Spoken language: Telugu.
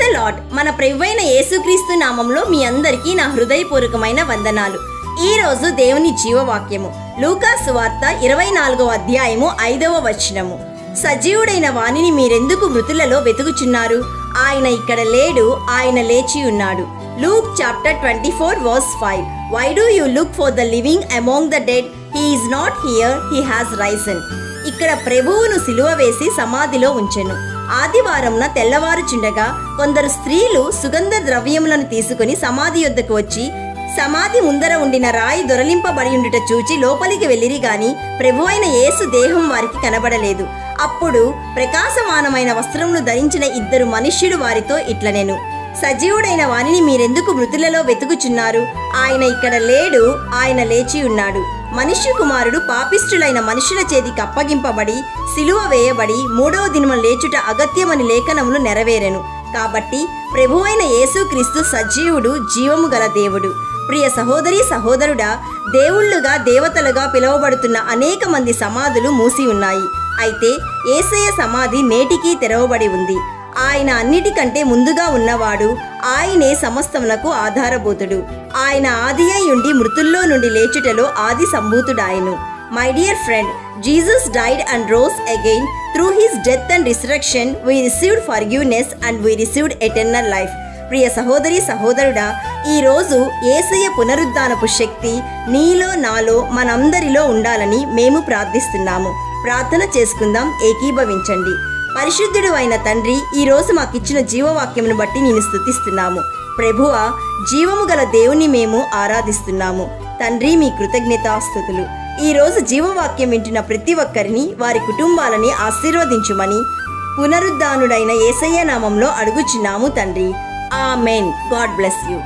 ద లాడ్ మన ప్రభువైన యేసుక్రీస్తు నామంలో మీ అందరికీ నా హృదయపూర్వకమైన వందనాలు. ఈ రోజు దేవుని జీవవాక్యము. లూకా సువార్త ఇరవై నాలుగవ అధ్యాయము ఐదవ వచనము. సజీవుడైన వాణిని మీరెందుకు మృతులలో వెతుకుచున్నారు? ఆయన ఇక్కడ లేడు ఆయన లేచి ఉన్నాడు. Luke chapter twenty four verse five. Why do you look for the living among the dead he is not here he has risen ఇక్కడ ప్రభువును సిలువ వేసి సమాధిలో ఉంచెను. ఆదివారంన తెల్లవారుచుండగా కొందరు స్త్రీలు సుగంధ ద్రవ్యములను తీసుకుని సమాధి యొద్దకు వచ్చి సమాధి ముందర ఉండిన రాయి దొరలింపబడి ఉండుట చూచి లోపలికి వెళ్ళిరి గాని అయిన యేసు దేహం వారికి కనబడలేదు. అప్పుడు ప్రకాశమానమైన వస్త్రమును ధరించిన ఇద్దరు మనుష్యుడు వారితో ఇట్లనెను. సజీవుడైన వానిని మీరెందుకు మృతులలో వెతుకుచున్నారు? ఆయన ఇక్కడ లేడు ఆయన లేచి ఉన్నాడు. మనుష్య కుమారుడు పాపిష్ఠులైన మనుషుల చేతికి అప్పగింపబడి సిలువ వేయబడి మూడవ దినమ లేచుట అగత్యమని లేఖనములు నెరవేరెను. కాబట్టి ప్రభువైన యేసుక్రీస్తు సజీవుడు జీవము గల దేవుడు. ప్రియ సహోదరి సహోదరుడా దేవుళ్ళుగా దేవతలుగా పిలువబడుతున్న అనేక మంది సమాధులు మూసి ఉన్నాయి. అయితే ఏసయ సమాధి నేటికీ తెరవబడి ఉంది. ఆయన అన్నిటికంటే ముందుగా ఉన్నవాడు ఆయనే సమస్తమునకు ఆధారభూతుడు. ఆయన ఆది అయ్యుండి మృతుల్లో నుండి లేచుటలో ఆది సంభూతుడాయను. My dear friend Jesus died and rose again through his death and resurrection we received forgiveness and we received eternal life ప్రియ సహోదరి సహోదరుడా ఈ రోజు ఏసయ్య పునరుద్ధానపు శక్తి నీలో నాలో మనందరిలో ఉండాలని మేము ప్రార్థిస్తున్నాము. ప్రార్థన చేసుకుందాం ఏకీభవించండి. పరిశుద్ధుడు అయిన తండ్రి ఈరోజు మాకిచ్చిన జీవవాక్యమును బట్టి నేను స్థుతిస్తున్నాము ప్రభువ జీవము గల దేవుని మేము ఆరాధిస్తున్నాము. తండ్రి మీ కృతజ్ఞతాస్థుతులు ఈరోజు జీవవాక్యం వింటున్న ప్రతి ఒక్కరిని వారి కుటుంబాలని ఆశీర్వదించుమని పునరుద్ధానుడైన ఏసయ్య నామంలో అడుగుచున్నాము తండ్రి. ఆ మెయిన్ గాడ్ బ్లెస్ యూ.